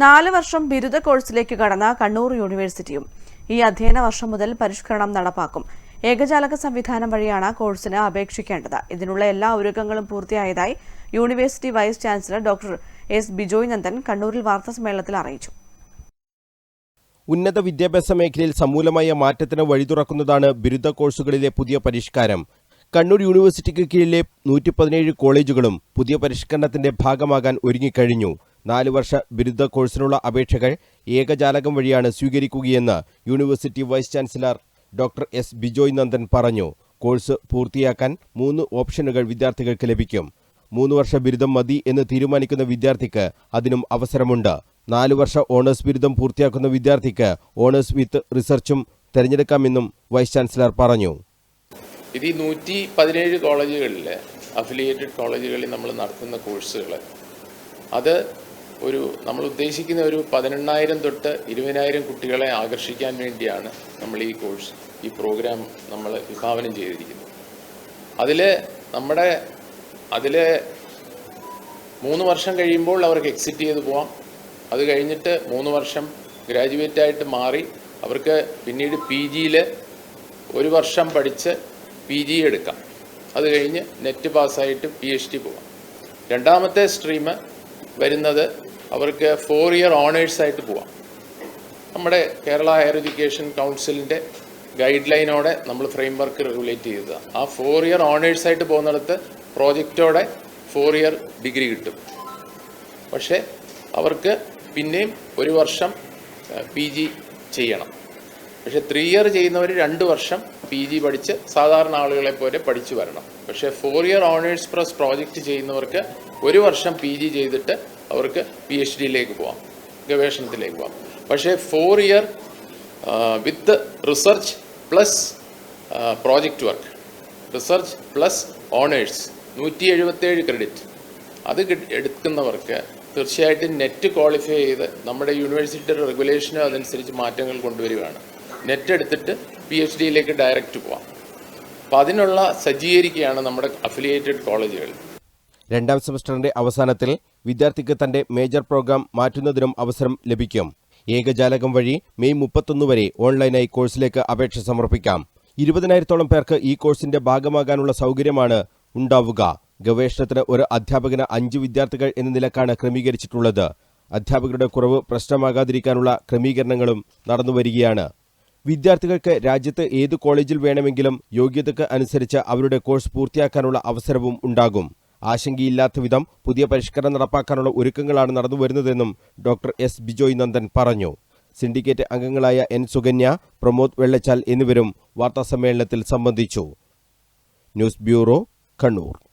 നാല് വർഷം ബിരുദ കോഴ്സിലേക്ക് കടന്ന കണ്ണൂർ യൂണിവേഴ്സിറ്റിയും ഈ അധ്യയന വർഷം മുതൽ പരിഷ്കരണം നടപ്പാക്കും. ഏകജാലക സംവിധാനം വഴിയാണ് കോഴ്സിന് അപേക്ഷിക്കേണ്ടത്. ഇതിനുള്ള എല്ലാ ഒരുക്കങ്ങളും പൂർത്തിയായതായി university vice chancellor doctor S Bijoy Nandan കണ്ണൂരിൽ വാർത്താസമ്മേളനത്തിൽ അറിയിച്ചു. ഉന്നത വിദ്യാഭ്യാസ മേഖലയിൽ സമൂലമായ മാറ്റത്തിന് വഴിതുറക്കുന്നതാണ് ബിരുദ കോഴ്സുകളിലെ പുതിയ പരിഷ്കാരം. കണ്ണൂർ യൂണിവേഴ്സിറ്റിക്ക് കീഴിലെ നൂറ്റി കോളേജുകളും പുതിയ പരിഷ്കരണത്തിന്റെ ഭാഗമാകാൻ ഒരുങ്ങിക്കഴിഞ്ഞു. നാല് വർഷ ബിരുദ കോഴ്സിനുള്ള അപേക്ഷകൾ ഏകജാലകം വഴിയാണ് സ്വീകരിക്കുകയെന്ന് university vice chancellor doctor S Bijoy Nandan പറഞ്ഞു. കോഴ്സ് പൂർത്തിയാക്കാൻ മൂന്ന് ഓപ്ഷനുകൾ വിദ്യാർത്ഥികൾക്ക് ലഭിക്കും. മൂന്ന് വർഷ ബിരുദം മതി എന്ന് തീരുമാനിക്കുന്ന വിദ്യാർത്ഥിക്ക് അതിനും അവസരമുണ്ട്. നാല് വർഷ ഓണേഴ്സ് ബിരുദം പൂർത്തിയാക്കുന്ന വിദ്യാർത്ഥിക്ക് ഓണേഴ്സ് വിത്ത് റിസർച്ചും തിരഞ്ഞെടുക്കാമെന്നും വൈസ് ചാൻസലർ പറഞ്ഞു. ഇത് ഈ നൂറ്റി പതിനേഴ് കോളേജുകളിൽ അഫിലിയേറ്റഡ് കോളേജുകളിൽ നമ്മൾ നടത്തുന്ന കോഴ്സുകൾ. അത് ഒരു നമ്മൾ ഉദ്ദേശിക്കുന്ന ഒരു പതിനെണ്ണായിരം തൊട്ട് ഇരുപതിനായിരം കുട്ടികളെ ആകർഷിക്കാൻ വേണ്ടിയാണ് നമ്മൾ ഈ കോഴ്സ് ഈ പ്രോഗ്രാം നമ്മൾ വിഭാവനം ചെയ്തിരിക്കുന്നത്. അതിൽ നമ്മുടെ അതിൽ മൂന്ന് വർഷം കഴിയുമ്പോൾ അവർക്ക് എക്സിറ്റ് ചെയ്ത് പോവാം. അത് കഴിഞ്ഞിട്ട് മൂന്ന് വർഷം ഗ്രാജുവേറ്റ് ആയിട്ട് മാറി അവർക്ക് പിന്നീട് പി ജിയിൽ ഒരു വർഷം പഠിച്ച് പി ജി എടുക്കാം. അത് കഴിഞ്ഞ് നെറ്റ് പാസ്സായിട്ട് പി എച്ച് ഡി പോവാം. രണ്ടാമത്തെ സ്ട്രീം വരുന്നത് അവർക്ക് ഫോർ ഇയർ ഓണേഴ്സ് ആയിട്ട് പോവാം. നമ്മുടെ കേരള ഹയർ എഡ്യൂക്കേഷൻ കൗൺസിലിന്റെ ഗൈഡ് ലൈനോടെ നമ്മൾ ഫ്രെയിം വർക്ക് റെഗുലേറ്റ് ചെയ്തതാണ് ആ ഫോർ ഇയർ ഓണേഴ്സ് ആയിട്ട് പോകുന്നിടത്ത് പ്രോജക്റ്റോടെ ഫോർ ഇയർ ഡിഗ്രി കിട്ടും. പക്ഷേ അവർക്ക് പിന്നെയും ഒരു വർഷം പി ജി ചെയ്യണം. പക്ഷെ ത്രീ ഇയർ ചെയ്യുന്നവർ രണ്ട് വർഷം പി ജി പഠിച്ച് സാധാരണ ആളുകളെ പോലെ പഠിച്ചു വരണം. പക്ഷേ four year honours plus project ചെയ്യുന്നവർക്ക് ഒരു വർഷം പി ജി ചെയ്തിട്ട് അവർക്ക് പി എച്ച് ഡിയിലേക്ക് പോവാം ഗവേഷണത്തിലേക്ക് പോവാം. പക്ഷേ four year with research plus project work research plus honours നൂറ്റി എഴുപത്തേഴ് ക്രെഡിറ്റ് അത് എടുക്കുന്നവർക്ക് തീർച്ചയായിട്ടും നെറ്റ് ക്വാളിഫൈ ചെയ്ത് നമ്മുടെ യൂണിവേഴ്സിറ്റിയുടെ റെഗുലേഷന് അതനുസരിച്ച് മാറ്റങ്ങൾ കൊണ്ടുവരികയാണ്. നെറ്റ് എടുത്തിട്ട് പി എച്ച് ഡിയിലേക്ക് ഡയറക്റ്റ് പോവാം. അപ്പം അതിനുള്ള സജ്ജീകരിക്കുകയാണ് നമ്മുടെ അഫിലിയേറ്റഡ് കോളേജുകൾ രണ്ടാം സെമസ്റ്ററിന്റെ അവസാനത്തിൽ വിദ്യാർത്ഥിക്ക് തന്റെ മേജർ പ്രോഗ്രാം മാറ്റുന്നതിനും അവസരം ലഭിക്കും. ഏകജാലകം വഴി മെയ് മുപ്പത്തൊന്ന് വരെ ഓൺലൈനായി കോഴ്സിലേക്ക് അപേക്ഷ സമർപ്പിക്കാം. ഇരുപതിനായിരത്തോളം പേർക്ക് ഈ കോഴ്സിന്റെ ഭാഗമാകാനുള്ള സൗകര്യമാണ് ഉണ്ടാവുക. ഗവേഷണത്തിന് ഒരു അധ്യാപകന് അഞ്ച് വിദ്യാർത്ഥികൾ എന്ന നിലക്കാണ് ക്രമീകരിച്ചിട്ടുള്ളത്. അധ്യാപകരുടെ കുറവ് പ്രശ്നമാകാതിരിക്കാനുള്ള ക്രമീകരണങ്ങളും നടന്നുവരികയാണ് വിദ്യാർത്ഥികൾക്ക് രാജ്യത്ത് ഏത് കോളേജിൽ വേണമെങ്കിലും യോഗ്യതയ്ക്ക് അനുസരിച്ച് അവരുടെ കോഴ്സ് പൂർത്തിയാക്കാനുള്ള അവസരവും ഉണ്ടാകും. ആശങ്കയില്ലാത്ത വിധം പുതിയ പരിഷ്കരണം നടപ്പാക്കാനുള്ള ഒരുക്കങ്ങളാണ് നടന്നുവരുന്നതെന്നും ഡോക്ടർ എസ്. ബിജോയ് നന്ദൻ പറഞ്ഞു. സിൻഡിക്കേറ്റ് അംഗങ്ങളായ എൻ. സുകന്യ പ്രമോദ് വെള്ളച്ചാൽ എന്നിവരും വാർത്താസമ്മേളനത്തിൽ സംബന്ധിച്ചു. News bureau Kannur.